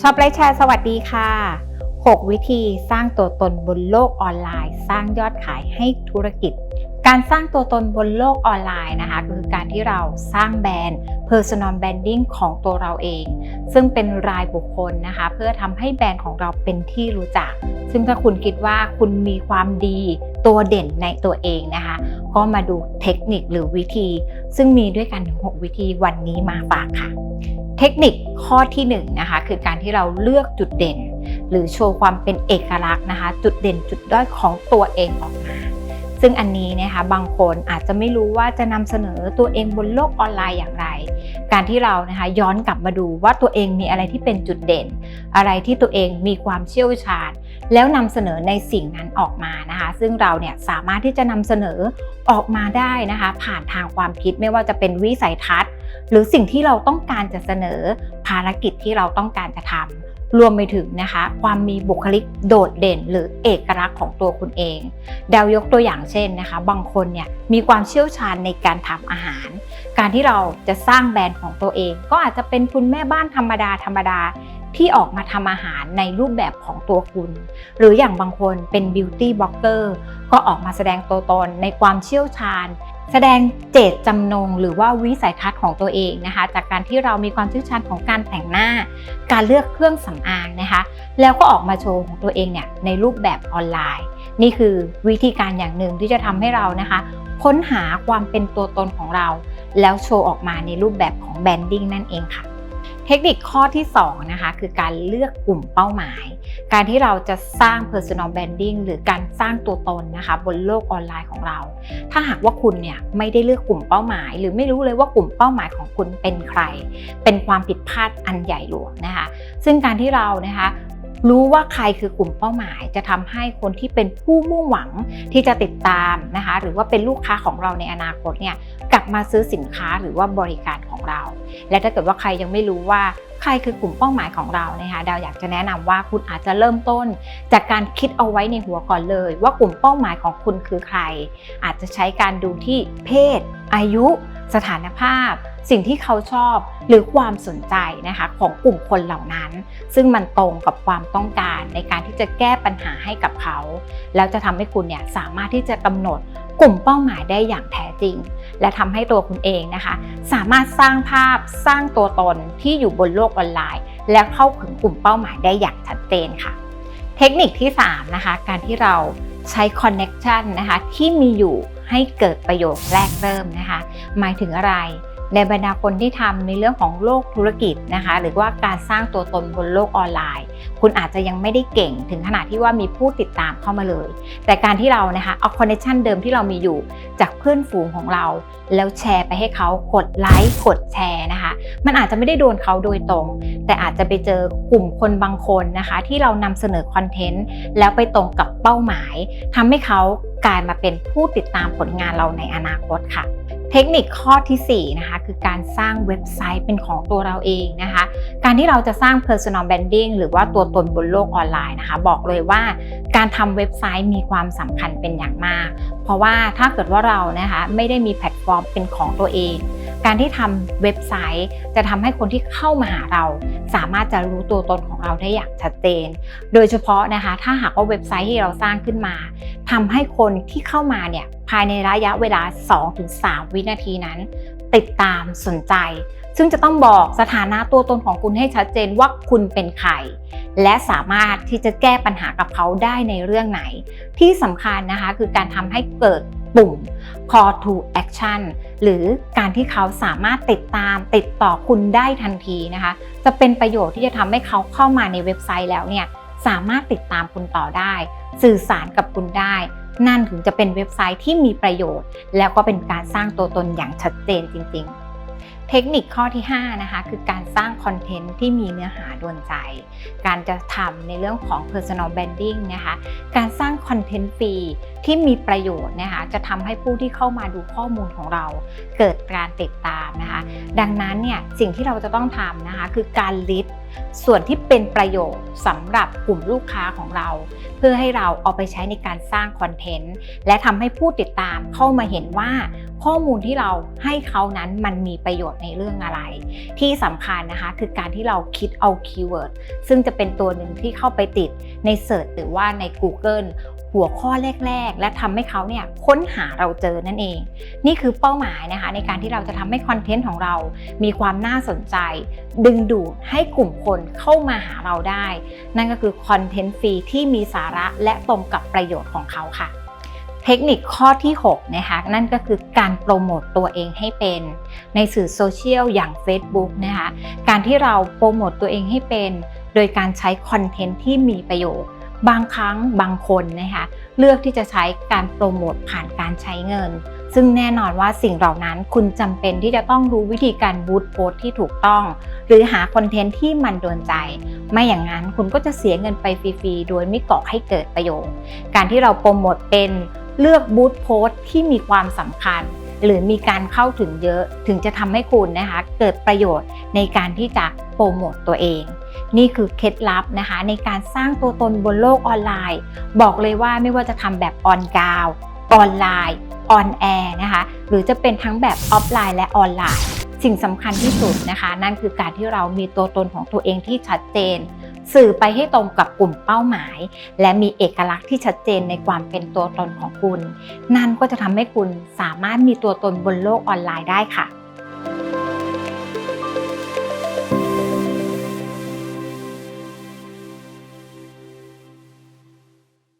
ชอบไลค์แชร์สวัสดีค่ะ 6 วิธีสร้างตัวตนบนโลกออนไลน์ สร้างยอดขายให้ธุรกิจ การสร้างตัวตนบนโลกออนไลน์นะคะคือการที่เราสร้างแบรนด์ Personal Branding ของตัวเราเอง ซึ่งเป็นรายบุคคลนะคะ เพื่อทำให้แบรนด์ของเราเป็นที่รู้จัก ซึ่งถ้าคุณคิดว่าคุณมีความดีตัวเด่นในตัวเองนะคะ ก็มาดูเทคนิคหรือวิธี ซึ่งมีด้วยกันถึง6วิธีวันนี้มาฝากค่ะ เทคนิคข้อที่1นงนะคะคือการที่เราเลือกจุดเด่น หรือโชว์ความเป็นเอกลักษณ์นะคะ จุดเด่นจุดด้อยของตัวเองออกมาซึ่งอันนี้นะคะบางคนอาจจะไม่รู้ว่าจะนำเสนอตัวเองบนโลกออนไลน์อย่างไร การที่เรานะคะย้อนกลับมาดูว่าตัวเองมีอะไรที่เป็นจุดเด่น อะไรที่ตัวเองมีความเชี่ยวชาญ แล้วนำเสนอในสิ่งนั้นออกมานะคะ ซึ่งเราเนี่ยสามารถที่จะนำเสนอออกมาได้นะคะ ผ่านทางความคิดไม่ว่าจะเป็นวิสัยทัศน์ หรือสิ่งที่เราต้องการจะเสนอภารกิจที่เราต้องการจะทำ รวมไปถึงนะคะ ความมีบุคลิกโดดเด่น หรือเอกลักษณ์ของตัวคุณเอง ดาวยกตัวอย่างเช่นนะคะ บางคนเนี่ยมีความเชี่ยวชาญในการทำอาหาร การที่เราจะสร้างแบรนด์ของตัวเอง ก็อาจจะเป็นคุณแม่บ้านธรรมดาธรรมดาที่ออกมาทำอาหารในรูปแบบของตัวคุณ หรืออย่างบางคนเป็นบิวตี้บล็อกเกอร์ก็ออกมาแสดงตัวตนในความเชี่ยวชาญ แสดงเจตจำนง หรือว่าวิสัยทัศน์ของตัวเองนะคะ จากการที่เรามีความเชี่ยวชาญของการแต่งหน้า การเลือกเครื่องสำอางนะคะ แล้วก็ออกมาโชว์ของตัวเองเนี่ยในรูปแบบออนไลน์ นี่คือวิธีการอย่างหนึ่งที่จะทำให้เรานะคะ ค้นหาความเป็นตัวตนของเรา แล้วโชว์ออกมาในรูปแบบของแบรนดิ้งนั่นเองค่ะ ทคนิคข้อที่2นะคะคือการเลือกกลุ่มเป้าหมาย การที่เราจะสร้าง personal branding หรือการสร้างตัวตนนะคะบนโลกออนไลน์ของเรา ถ้าหากว่าคุณเนี่ยไม่ได้เลือกกลุ่มเป้าหมาย หรือไม่รู้เลยว่ากลุ่มเป้าหมายของคุณเป็นใคร เป็นความผิดพลาดอันใหญ่หลวงนะคะซึ่งการที่เรานะคะรู้ว่าใครคือกลุ่มเป้าหมาย จะทำให้คนที่เป็นผู้มุ่งหวังที่จะติดตามนะคะหรือว่าเป็นลูกค้าของเราในอนาคตเนี่ยกลับมาซื้อสินค้าหรือว่าบริการ ของเรา และถ้าเกิดว่าใครยังไม่รู้ว่าใครคือกลุ่มเป้าหมายของเรานะคะดาวอยากจะแนะนำว่าคุณอาจจะเริ่มต้น จากการคิดเอาไว้ในหัวก่อนเลย ว่ากลุ่มเป้าหมายของคุณคือใคร อาจจะใช้การดูที่เพศ อายุ สถานภาพ สิ่งที่เขาชอบหรือความสนใจนะคะของกลุ่มคนเหล่านั้น ซึ่งมันตรงกับความต้องการในการที่จะแก้ปัญหาให้กับเขา แล้วจะทำให้คุณเนี่ยสามารถที่จะกำหนด กลุ่มเป้าหมายได้อย่างแท้จริง และทำให้ตัวคุณเองนะคะ สามารถสร้างภาพสร้างตัวตนที่อยู่บนโลกออนไลน์ และเข้าถึงกลุ่มเป้าหมายได้อย่างชัดเจนค่ะ เทคนิคที่3นะคะการที่เราใช้คอนเน็ชันนะคะที่มีอยู่ให้เกิดประโยชน์แรกเริ่มนะคะ หมายถึงอะไรในบรรดาคนที่ทำในเรื่องของโลกธุรกิจนะคะ หรือว่าการสร้างตัวตนบนโลกออนไลน์ คุณอาจจะยังไม่ได้เก่งถึงขนาดที่ว่ามีผู้ติดตามเข้ามาเลย แต่การที่เรานะคะเอาคอนเนคชันเดิมที่เรามีอยู่จากเพื่อนฝูงของเรา แล้วแชร์ไปให้เขากดไลค์กดแชร์นะคะ มันอาจจะไม่ได้โดนเขาโดยตรง แต่อาจจะไปเจอกลุ่มคนบางคนนะคะ ที่เรานำเสนอคอนเทนต์แล้วไปตรงกับเป้าหมายทำให้เขากลายมาเป็นผู้ติดตามผลงานเราในอนาคตค่ะเทคนิคข้อที่4นะคะคือการสร้างเว็บไซต์เป็นของตัวเราเองนะคะ การที่เราจะสร้าง personal branding หรือว่าตัวตนบนโลกออนไลน์นะคะ บอกเลยว่าการทำเว็บไซต์มีความสำคัญเป็นอย่างมาก เพราะว่าถ้าเกิดว่าเรานะคะไม่ได้มีแพลตฟอร์มเป็นของตัวเอง การที่ทำเว็บไซต์ จะทำให้คนที่เข้ามาหาเรา สามารถจะรู้ตัวตนของเราได้อย่างชัดเจน โดยเฉพาะนะคะ ถ้าหากว่าเว็บไซต์ที่เราสร้างขึ้นมาทำให้คนที่เข้ามาเนี่ยภายในระยะเวลา 2-3 วินาทีนั้น ติดตามสนใจ ซึ่งจะต้องบอกสถานะตัวตนของคุณให้ชัดเจนว่าคุณเป็นใครและสามารถที่จะแก้ปัญหากับเขาได้ในเรื่องไหน ที่สำคัญนะคะคือการทำให้เกิด ปุ่ม call to action หรือการที่เขาสามารถติดตามติดต่อคุณได้ทันทีนะคะ จะเป็นประโยชน์ที่จะทำให้เขาเข้ามาในเว็บไซต์แล้วเนี่ยสามารถติดตามคุณต่อได้ สื่อสารกับคุณได้ นั่นถึงจะเป็นเว็บไซต์ที่มีประโยชน์ แล้วก็เป็นการสร้างตัวตนอย่างชัดเจนจริง ๆเทคนิคข้อที่ 5 นะคะ คือการสร้างคอนเทนต์ที่มีเนื้อหาดวนใจ การจะทำในเรื่องของ personal branding นะคะ การสร้างคอนเทนต์ฟรีที่มีประโยชน์นะคะจะทำให้ผู้ที่เข้ามาดูข้อมูลของเรา เกิดการติดตามนะคะ ดังนั้นเนี่ยสิ่งที่เราจะต้องทำนะคะคือการลิสต์ส่วนที่เป็นประโยชน์สำหรับกลุ่มลูกค้าของเรา เพื่อให้เราเอาไปใช้ในการสร้างคอนเทนต์และทำให้ผู้ติดตามเข้ามาเห็นว่าข้อมูลที่เราให้เขานั้นมันมีประโยชน์ในเรื่องอะไร ที่สำคัญนะคะคือการที่เราคิดเอาคีย์เวิร์ดซึ่งจะเป็นตัวหนึ่งที่เข้าไปติดในเสิร์ชหรือว่าใน Google หัวข้อแรก ๆ และทำให้เขาเนี่ยค้นหาเราเจอนั่นเอง นี่คือเป้าหมายนะคะในการที่เราจะทำให้คอนเทนต์ของเรา มีความน่าสนใจ ดึงดูดให้กลุ่มคนเข้ามาหาเราได้ นั่นก็คือคอนเทนต์ฟรีที่มีสาระและตรงกับประโยชน์ของเขาค่ะเทคนิคข้อที่6นะคะนั่นก็คือการโปรโมตตัวเองให้เป็น ในสื่อโซเชียลอย่าง Facebook นะคะการที่เราโปรโมตตัวเองให้เป็น โดยการใช้คอนเทนต์ที่มีประโยชน์ บางครั้งบางคนนะคะเลือกที่จะใช้การโปรโมทผ่านการใช้เงิน ซึ่งแน่นอนว่าสิ่งเหล่านั้นคุณจำเป็นที่จะต้องรู้วิธีการบูตโพสที่ถูกต้อง หรือหาคอนเทนต์ที่มันโดนใจ ไม่อย่างนั้นคุณก็จะเสียเงินไปฟรีๆ โดยไม่ก่อให้เกิดประโยชน์ การที่เราโปรโมทเป็นเลือกบูตโพสที่มีความสำคัญหรือมีการเข้าถึงเยอะถึงจะทำให้คุณนะคะเกิดประโยชน์ ในการที่จะโปรโมตตัวเอง นี่คือเคล็ดลับนะคะในการสร้างตัวตนบนโลกออนไลน์ บอกเลยว่าไม่ว่าจะทำแบบออนกราวออนไลน์ออนแอร์นะคะหรือจะเป็นทั้งแบบออฟไลน์และออนไลน์ สิ่งสำคัญที่สุดนะคะ นั่นคือการที่เรามีตัวตนของตัวเองที่ชัดเจน สื่อไปให้ตรงกับกลุ่มเป้าหมาย และมีเอกลักษณ์ที่ชัดเจนในความเป็นตัวตนของคุณ นั่นก็จะทำให้คุณสามารถมีตัวตนบนโลกออนไลน์ได้ค่ะ